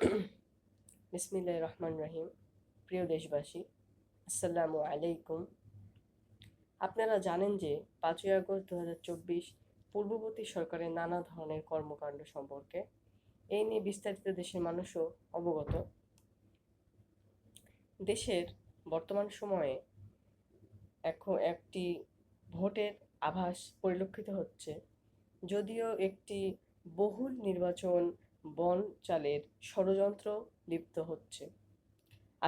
বিসমিল্লাহ রহমান রহিম প্রিয় দেশবাসী, আসসালামু আলাইকুম। আপনারা জানেন যে পাঁচই আগস্ট দু হাজার চব্বিশ পূর্ববর্তী সরকারের নানা ধরনের কর্মকাণ্ড সম্পর্কে এই নিয়ে বিস্তারিত দেশের মানুষও অবগত। দেশের বর্তমান সময়ে এখন একটি ভোটের আভাস পরিলক্ষিত হচ্ছে। যদিও একটি বহুল নির্বাচন বন চালের ষড়যন্ত্র লিপ্ত হচ্ছে।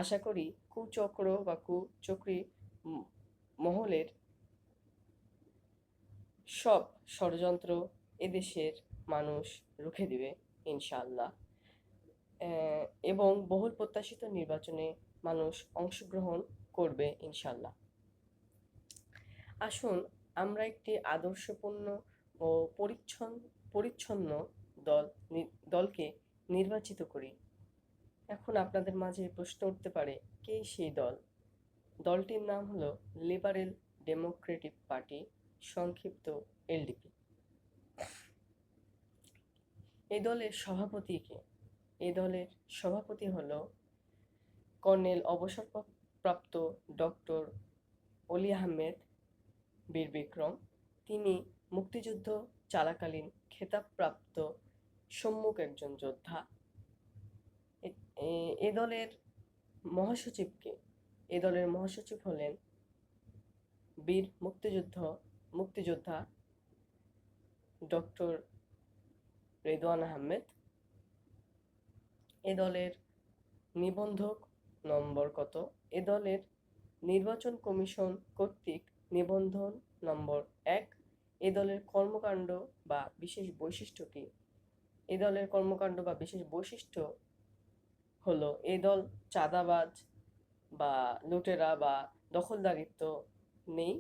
আশা করি কুচক্র বা কুচক্রি মহলের সব ষড়যন্ত্র এদেশের মানুষ রুখে দিবে, ইনশাআল্লাহ। এবং বহুল প্রত্যাশিত নির্বাচনে মানুষ অংশগ্রহণ করবে ইনশাল্লাহ আসুন, আমরা একটি আদর্শপূর্ণ ও পরিচ্ছন্ন পরিচ্ছন্ন দল দলকে নির্বাচিত করি। এখন আপনাদের মাঝে প্রশ্ন উঠতে পারে, কে সেই দল? দলটির নাম হলো লিবারেল ডেমোক্রেটিক পার্টি, সংক্ষিপ্ত এলডিপি। এই দলের সভাপতি কে? এই দলের সভাপতি হলো কর্নেল অবসরপ্রাপ্ত ডক্টর অলি আহমেদ বীর বিক্রম তিনি মুক্তিযুদ্ধ চলাকালীন খেতাবপ্রাপ্ত সম্মুখ একজন যোদ্ধা। এ- দলের মহাসচিবকে, এ দলের মহাসচিব হলেন বীর মুক্তিযুদ্ধ, মুক্তিযোদ্ধা ডক্টর রেদওয়ান আহমেদ। এ দলের নিবন্ধক নম্বর কত? এ দলের নির্বাচন কমিশন কর্তৃক নিবন্ধন নম্বর এক। এ দলের কর্মকাণ্ড বা বিশেষ বৈশিষ্ট্য কি? এ দলের কর্মকাণ্ড বা বিশেষ বৈশিষ্ট্য হলো এ দল চাঁদাবাজ বা লুটেরা বা দখলদারিত্ব নেই।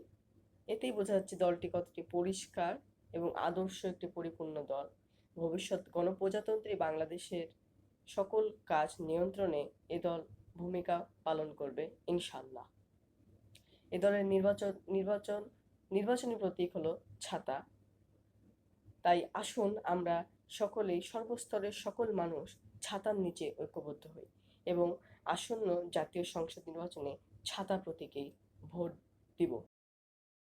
এতেই বোঝা যাচ্ছে দলটি কতটি পরিষ্কার এবং আদর্শ একটি পরিপূর্ণ দল। ভবিষ্যৎ গণপ্রজাতন্ত্রী বাংলাদেশের সকল কাজ নিয়ন্ত্রণে এ দল ভূমিকা পালন করবে ইনশাল্লাহ এ দলের নির্বাচন নির্বাচন, নির্বাচনী প্রতীক হলো ছাতা। তাই আসুন আমরা সকলেই সর্বস্তরের সকল মানুষ ছাতার নিচে ঐক্যবদ্ধ হই এবং আসন্ন জাতীয় সংসদ নির্বাচনে ছাতা প্রতীকেই ভোট দিব।